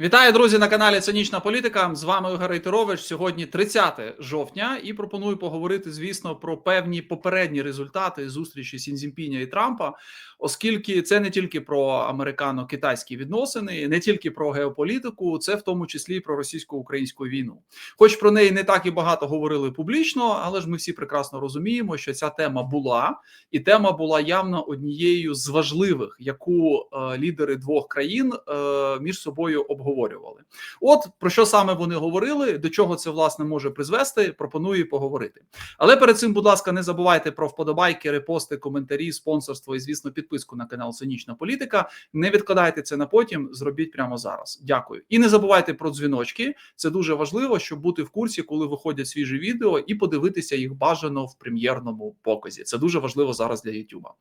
Вітаю, друзі, на каналі Цинічна Політика. З вами Ігор Рейтерович. Сьогодні 30 жовтня, і пропоную поговорити, звісно, про певні попередні результати зустрічі Сінзімпіня і Трампа, оскільки це не тільки про американо-китайські відносини, не тільки про геополітику, це в тому числі про російсько-українську війну. Хоч про неї не так і багато говорили публічно, але ж ми всі прекрасно розуміємо, що ця тема була, і тема була явно однією з важливих, яку е, лідери двох країн е, між собою обговорювали обговорювали. От про що саме вони говорили, до чого це власне може призвести. Пропоную поговорити. Але перед цим, будь ласка, не забувайте про вподобайки, репости, коментарі, спонсорство і, звісно, підписку на канал Цинічна Політика. Не відкладайте це на потім. Зробіть прямо зараз. Дякую. І не забувайте про дзвіночки. Це дуже важливо, щоб бути в курсі, коли виходять свіжі відео, і подивитися їх бажано в прем'єрному показі. Це дуже важливо зараз для Ютуба.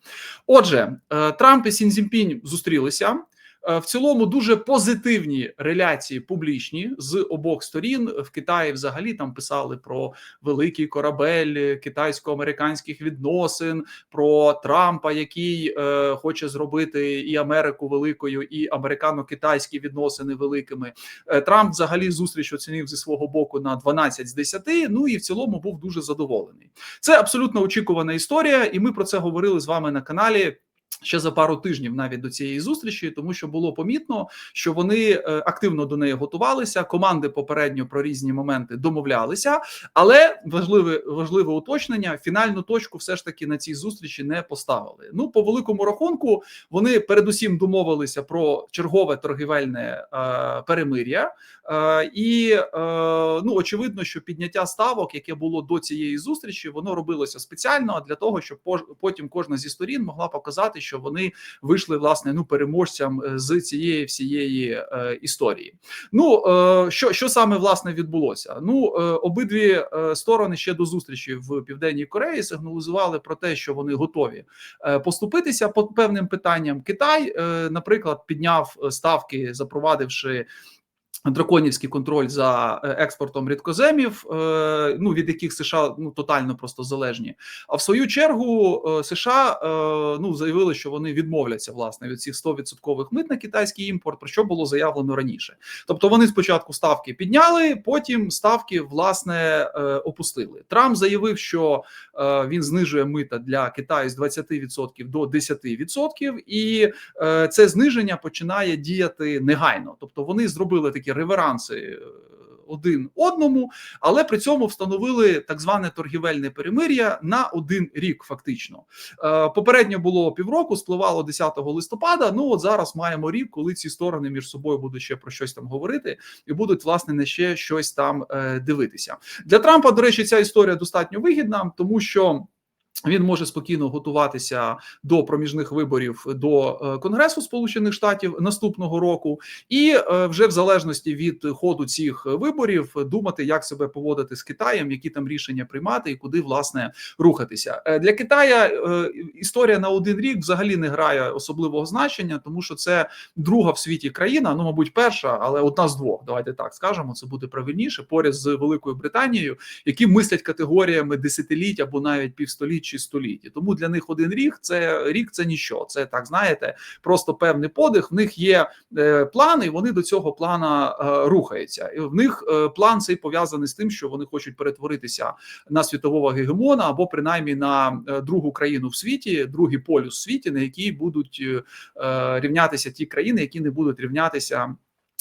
Отже, е, Трамп і Сінзімпінь зустрілися. Е, в цілому дуже позитивні реляції публічні з обох сторін в Китаї. Взагалі там писали про великий корабель китайсько-американських відносин, про Трампа, який е, хоче зробити і Америку великою, і американо-китайські відносини великими. Е, Трамп взагалі зустріч оцінив зі свого боку на 12 з 10, Ну і в цілому був дуже задоволений. Це абсолютно очікувана історія, і ми про це говорили з вами на каналі. Ще за пару тижнів навіть до цієї зустрічі, тому що було помітно, що вони е, активно до неї готувалися. Команди попередньо про різні моменти домовлялися, але важливе важливе уточнення: фінальну точку все ж таки на цій зустрічі не поставили. Ну по великому рахунку вони передусім домовилися про чергове торгівельне е, перемир'я, е, і е, ну очевидно, що підняття ставок, яке було до цієї зустрічі, воно робилося спеціально для того, щоб потім кожна зі сторін могла показати що вони вийшли власне ну переможцям е, з цієї всієї е, історії. Ну е, що що саме власне відбулося? Ну обидві сторони ще до зустрічі в південній Кореї сигналізували про те, що вони готові поступитися по певним питанням. Китай, наприклад, підняв ставки, запровадивши драконівський контроль за е, експортом рідкоземів, е, ну від яких США ну тотально просто залежні. А в свою чергу е, США ну заявили, що вони відмовляться власне від цих 100% мит на китайський імпорт, про що було заявлено раніше. Тобто вони спочатку ставки підняли, потім ставки власне опустили. Трамп заявив, що він знижує мита для Китаю з 20% до 10%, і це зниження починає діяти негайно. Тобто вони зробили такі реверанси е, один одному, але при цьому встановили так зване торгівельне перемир'я на один рік. Фактично, е, попередньо було півроку, спливало 10 листопада. Ну от зараз маємо рік, коли ці сторони між собою будуть ще про щось там говорити, і будуть власне не ще щось там е, дивитися. Для Трампа. До речі, ця історія достатньо вигідна, тому що. Він може спокійно готуватися до проміжних виборів до е, Конгресу Сполучених Штатів наступного року, і е, вже в залежності від ходу цих виборів думати, як себе поводити з Китаєм, які там рішення приймати і куди власне рухатися е, для Китая. Історія на один рік взагалі не грає особливого значення, тому що це друга в світі країна. Ну, мабуть, перша, але одна з двох. Давайте так скажемо. Це буде правильніше поряд з Великою Британією, які мислять категоріями десятиліть або навіть півстоліть чи столітті. Тому для них один рік це рік це ніщо. Це так знаєте, просто певний подих. В них є е, плани, і вони до цього плана е, рухаються. І в них е, план цей пов'язаний з тим, що вони хочуть перетворитися на світового гегемона або принаймні на другу країну в світі, другий полюс в світі, на якій будуть рівнятися ті країни, які не будуть рівнятися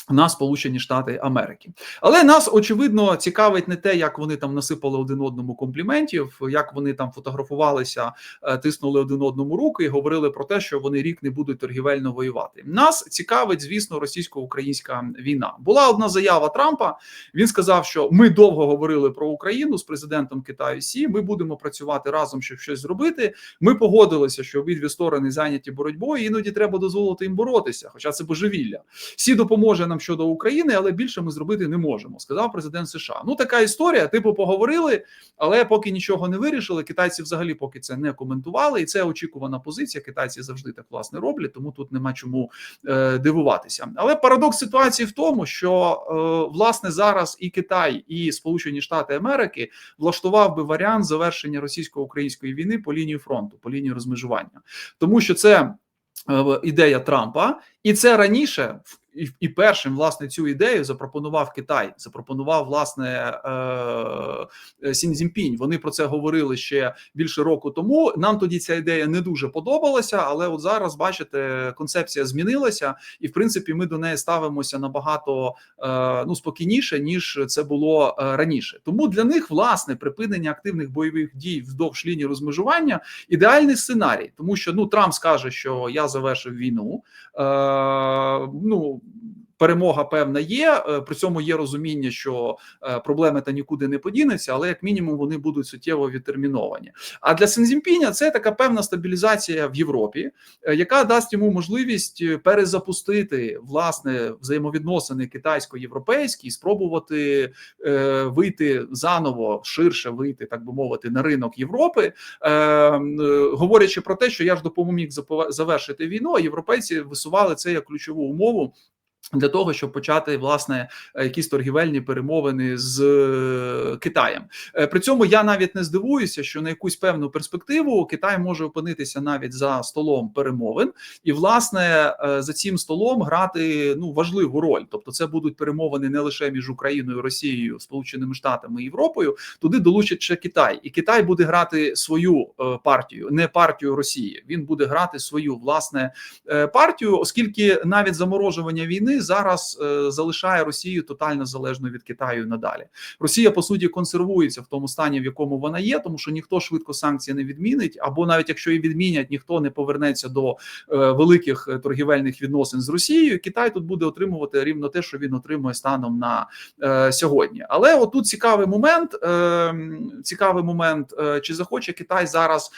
на Сполучені Штати Америки, але нас очевидно цікавить не те, як вони там насипали один одному компліментів, як вони там фотографувалися, е, тиснули один одному руки і говорили про те, що вони рік не будуть торгівельно воювати. Нас цікавить, звісно, російсько-українська війна. Була одна заява Трампа. Він сказав, що ми довго говорили про Україну з президентом Китаю. Сі ми будемо працювати разом, щоб щось зробити. Ми погодилися, що обидві сторони зайняті боротьбою. Іноді треба дозволити їм боротися, хоча це божевілля. Сі допоможе нам нам щодо України, але більше ми зробити не можемо. Сказав президент США. Ну така історія. Типу, поговорили, але поки нічого не вирішили. Китайці взагалі поки це не коментували, і це очікувана позиція. Китайці завжди так власне роблять, тому тут нема чому е, дивуватися. Але парадокс ситуації в тому, що е, власне зараз і Китай, і Сполучені Штати Америки влаштував би варіант завершення російсько-української війни по лінії фронту, по лінії розмежування, тому що це. Е, ідея Трампа, і це раніше і і першим власне цю ідею запропонував Китай, запропонував власне е, Сінзімпінь. Вони про це говорили ще більше року тому. Нам тоді ця ідея не дуже подобалася, але от зараз бачите, концепція змінилася, і в принципі ми до неї ставимося набагато е, ну спокійніше ніж це було е, раніше. Тому для них власне припинення активних бойових дій вздовж лінії розмежування ідеальний сценарій, тому що ну Трамп скаже, що я завершив війну. Е, ну перемога певна є. Е, при цьому є розуміння, що е, проблеми та нікуди не подінуться, але як мінімум вони будуть суттєво відтерміновані. А для Сензімпіня це така певна стабілізація в Європі, е, яка дасть йому можливість перезапустити власне взаємовідносини китайсько-європейські, спробувати е, вийти заново ширше вийти, так би мовити, на ринок Європи, е, е, говорячи про те, що я ж допоміг завершити війну, а європейці висували це як ключову умову для того щоб почати власне якісь торгівельні перемовини з е, Китаєм, е, при цьому я навіть не здивуюся, що на якусь певну перспективу Китай може опинитися навіть за столом перемовин, і власне е, за цим столом грати ну важливу роль. Тобто, це будуть перемовини не лише між Україною, Росією, Сполученими Штатами і Європою. Туди долучить ще Китай, і Китай буде грати свою партію, не партію Росії. Він буде грати свою власне партію, оскільки навіть заморожування війни зараз е, залишає Росію тотально залежною від Китаю надалі. Росія по суті консервується в тому стані, в якому вона є, тому що ніхто швидко санкції не відмінить, або навіть якщо і відмінять, ніхто не повернеться до е, великих е, торгівельних відносин з Росією. Китай тут буде отримувати рівно те, що він отримує станом на сьогодні. Але отут цікавий момент. Цікавий момент, чи захоче Китай зараз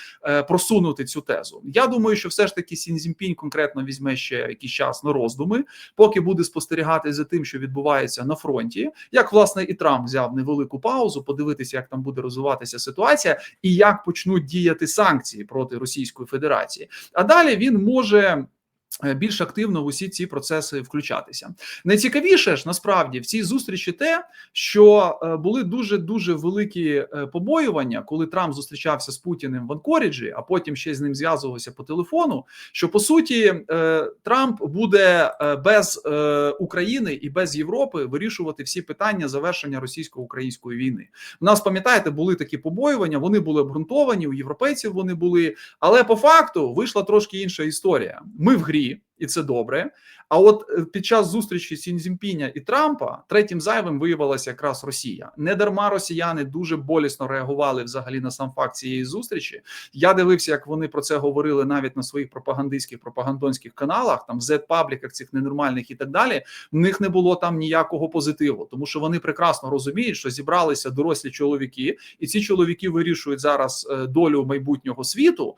просунути цю тезу. Я думаю, що все ж таки Сінзімпінь конкретно візьме ще якийсь час на роздуми, поки буде спостерігати за тим, що відбувається на фронті, як власне і Трамп взяв невелику паузу, подивитися, як там буде розвиватися ситуація, і як почнуть діяти санкції проти Російської Федерації. А далі він може. Е, більш активно в усі ці процеси включатися. Найцікавіше ж насправді в цій зустрічі те, що е, були дуже дуже великі е, побоювання, коли Трамп зустрічався з Путіним в Анкоріджі, а потім ще з ним зв'язувався по телефону. Що по суті Трамп буде без України і без Європи вирішувати всі питання завершення російсько-української війни. У нас пам'ятаєте, були такі побоювання. Вони були обґрунтовані у європейців. Вони були, але по факту вийшла трошки інша історія. Ми в грі Hungria і це добре. А от е, під час зустрічі Сінзімпіня і Трампа третім зайвим виявилася якраз Росія. Не дарма росіяни дуже болісно реагували взагалі на сам факт цієї зустрічі. Я дивився, як вони про це говорили навіть на своїх пропагандистських пропагандонських каналах, там в Z-пабліках цих ненормальних і так далі. В них не було там ніякого позитиву, тому що вони прекрасно розуміють, що зібралися дорослі чоловіки, і ці чоловіки вирішують зараз е, долю майбутнього світу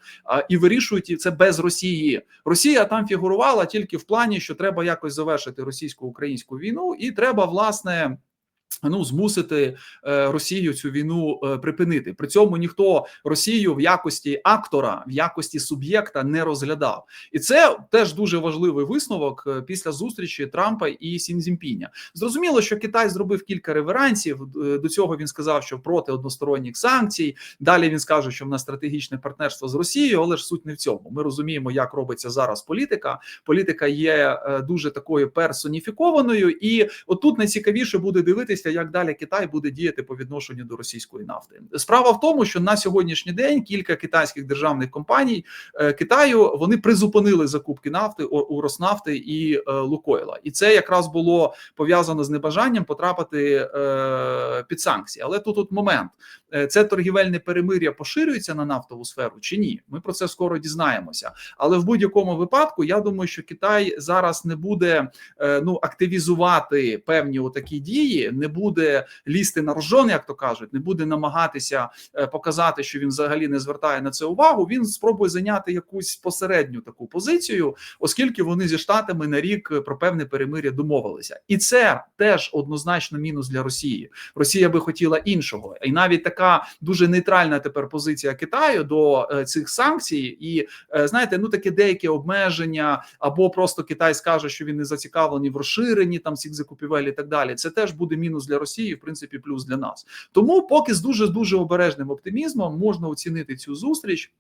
і вирішують це без Росії. Росія там фігурувала тільки в плані, що треба якось завершити російсько-українську війну, і треба власне Ну, змусити е, Росію цю війну е, припинити. При цьому ніхто Росію в якості актора, в якості суб'єкта не розглядав, і це теж дуже важливий висновок е, після зустрічі Трампа і Сінзімпіня. Зрозуміло, що Китай зробив кілька реверансів. До цього він сказав, що проти односторонніх санкцій. Далі він скаже, що в нас стратегічне партнерство з Росією, але ж суть не в цьому. Ми розуміємо, як робиться зараз політика. Політика є дуже такою персоніфікованою, і отут найцікавіше буде дивитися як далі Китай буде діяти по відношенню до російської нафти. Справа в тому, що на сьогоднішній день кілька китайських державних компаній е, Китаю вони призупинили закупки нафти у Роснафти і е, Лукойла, і це якраз було пов'язано з небажанням потрапити е, під санкції. Але тут от момент це торгівельне перемир'я поширюється на нафтову сферу чи ні? Ми про це скоро дізнаємося. Але в будь-якому випадку я думаю, що Китай зараз не буде ну активізувати певні такі дії, не буде лізти на рожон, як то кажуть, не буде намагатися е, показати, що він взагалі не звертає на це увагу. Він спробує зайняти якусь посередню таку позицію, оскільки вони зі штатами на рік про певне перемир'я домовилися, і це теж однозначно мінус для Росії. Росія би хотіла іншого, і навіть така дуже нейтральна тепер позиція Китаю до е, цих санкцій, і е, знаєте, ну таке деякі обмеження, або просто Китай скаже, що він не зацікавлений в розширенні там цих закупівель і так далі. Це теж буде мінус для Росії, в принципі, плюс для нас. Тому поки з дуже дуже обережним оптимізмом можна оцінити цю зустріч.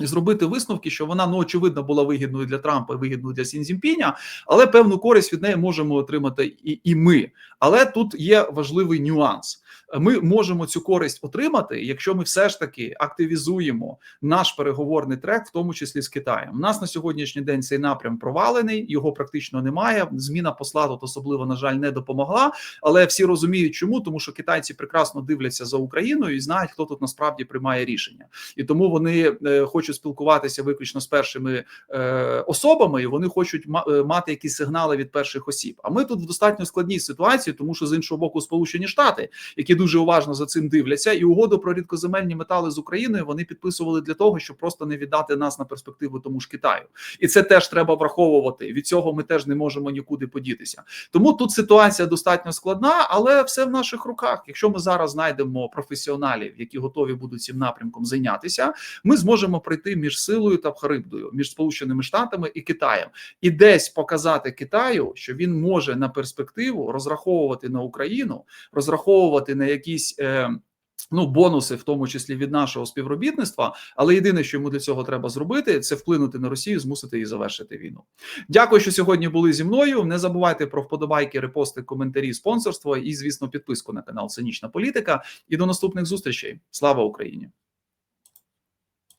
І зробити висновки, що вона ну очевидно була вигідною для Трампа, і вигідною для Сінзімпіня, але певну користь від неї можемо отримати і, і ми. Але тут є важливий нюанс. Ми можемо цю користь отримати, якщо ми все ж таки активізуємо наш переговорний трек, в тому числі з Китаєм. У нас на сьогоднішній день цей напрям провалений, його практично немає. Зміна посла тут особливо на жаль не допомогла. Але всі розуміють, чому тому, що китайці прекрасно дивляться за Україною і знають, хто тут насправді приймає рішення, і тому вони е, хочуть спілкуватися виключно з першими е, особами, і вони хочуть ма- е, мати якісь сигнали від перших осіб. А ми тут в достатньо складній ситуації, тому що з іншого боку, Сполучені Штати, які дуже уважно за цим дивляться, і угоду про рідкоземельні метали з Україною вони підписували для того, щоб просто не віддати нас на перспективу тому ж Китаю, і це теж треба враховувати. Від цього ми теж не можемо нікуди подітися. Тому тут ситуація достатньо складна, але все в наших руках. Якщо ми зараз знайдемо професіоналів, які готові будуть цим напрямком зайнятися, ми зможемо пройти між силою та Харибдою, між Сполученими Штатами і Китаєм, і десь показати Китаю, що він може на перспективу розраховувати на Україну, розраховувати на якісь. Е, Ну, бонуси, в тому числі від нашого співробітництва, але єдине, що йому для цього треба зробити, це вплинути на Росію, змусити її завершити війну. Дякую, що сьогодні були зі мною. Не забувайте про вподобайки, репости, коментарі, спонсорство і, звісно, підписку на канал Цинічна Політика. І до наступних зустрічей. Слава Україні!